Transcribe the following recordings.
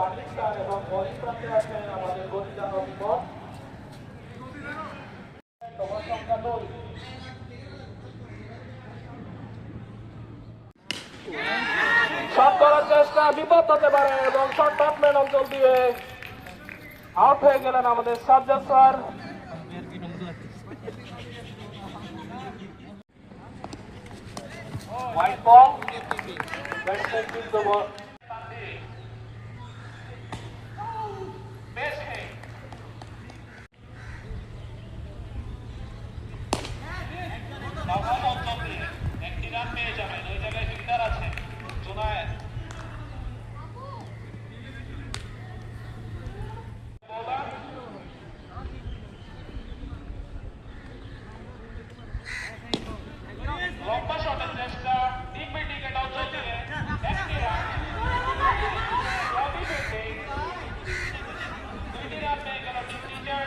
পাকিস্তান এবং শট করার চেষ্টা, বিপদ হতে পারে এবং শট ব্যাটম্যান অঞ্চল দিয়ে আউট হয়ে গেলেন আমাদের Sajjad sir. White ball batsman কিন্তু বল বেশ হেড একটি রান পেয়ে যাবেন ওই জায়গায় ফিল্ডার আছে জোনায়েদ লম্বা শটের চেষ্টা ডিপ উইকেট অঞ্চল দিয়ে একটি রান রবি ফিল্ডিং দুইটি রান পেয়ে গেল টিম টিচার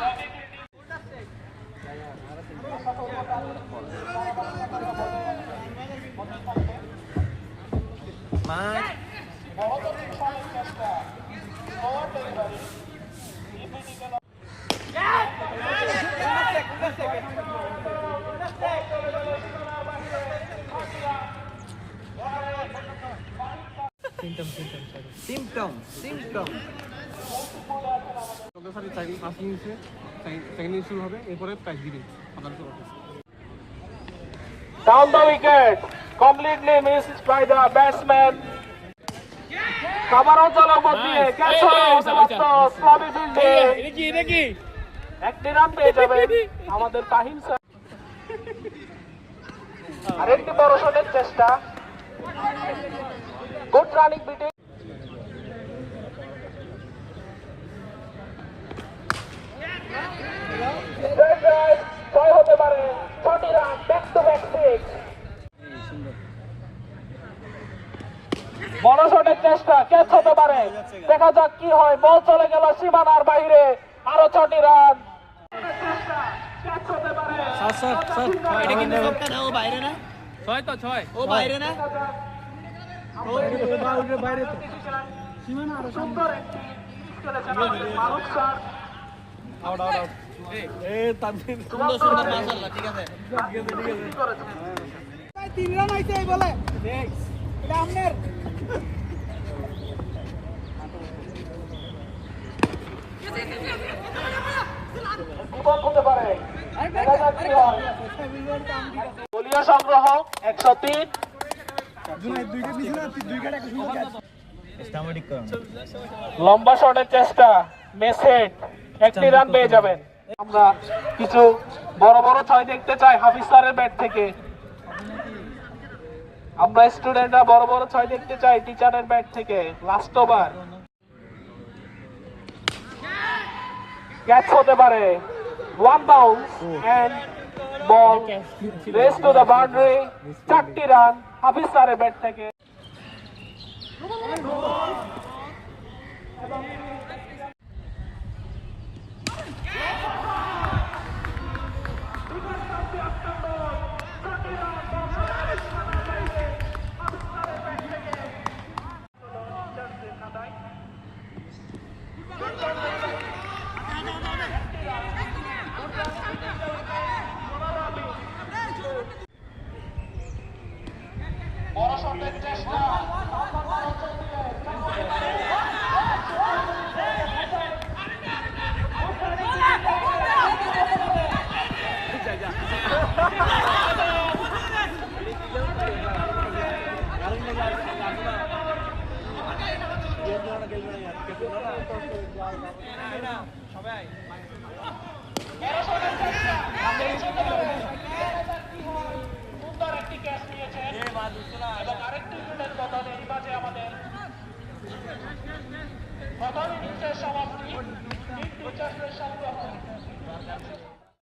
রবি ফিল্ডিং মহতরীর শটের চেষ্টা। ওভার ডেলিভারি ডিপ উইকেট সিমটম সিমটম চোদ্দ সারি চাকরি পাঁচ মিনিটে সেকেন্ড ইনিংস শুরু হবে এরপরে প্রাইজ দিবে আপনার Down the wicket, completely missed by the batsman. খাবার অঞ্চলের মধ্যে ক্যাচ হয়ে অতিরিক্ত স্লাবি ফিল্ডে একটি রান পেয়ে যাবেন। আমাদের কাহিম স্যার আরেকটি বড় শটের চেষ্টা। গুড রানিং বিটিং ছয় হতে পারে ছটি run back to back six বড় শটের চেষ্টা ক্যাচ হতে পারে। দেখা যাক কি হয়। বল চলে গেল সীমানার বাইরে। আরও ছটি রান। ক্যাচ হতে পারে এটা কিন্তু সবটা না ও বাইরে না? ছয় তো ছয়। ও বাইরে না? তিন রান আইছে এই বলে এটা আপনার হয় দলীয় সংগ্রহ একশো তিন লম্বা শটের চেষ্টা মেসেট একটি রান পেয়ে যাবেন। আমরা কিছু বড় বড় ছয় দেখতে চাই হাফিজ স্যারের ব্যাট থেকে। আমরা স্টুডেন্টরা বড় বড় ছয় দেখতে চাই টিচারের ব্যাট থেকে লাস্ট ওভার ক্যাচ হতে পারে। One bounce and ball race to the boundary চারটি রান হাফিজ স্যারের ব্যাট থেকে বড় শটের চেষ্টা 当年您在上 ni.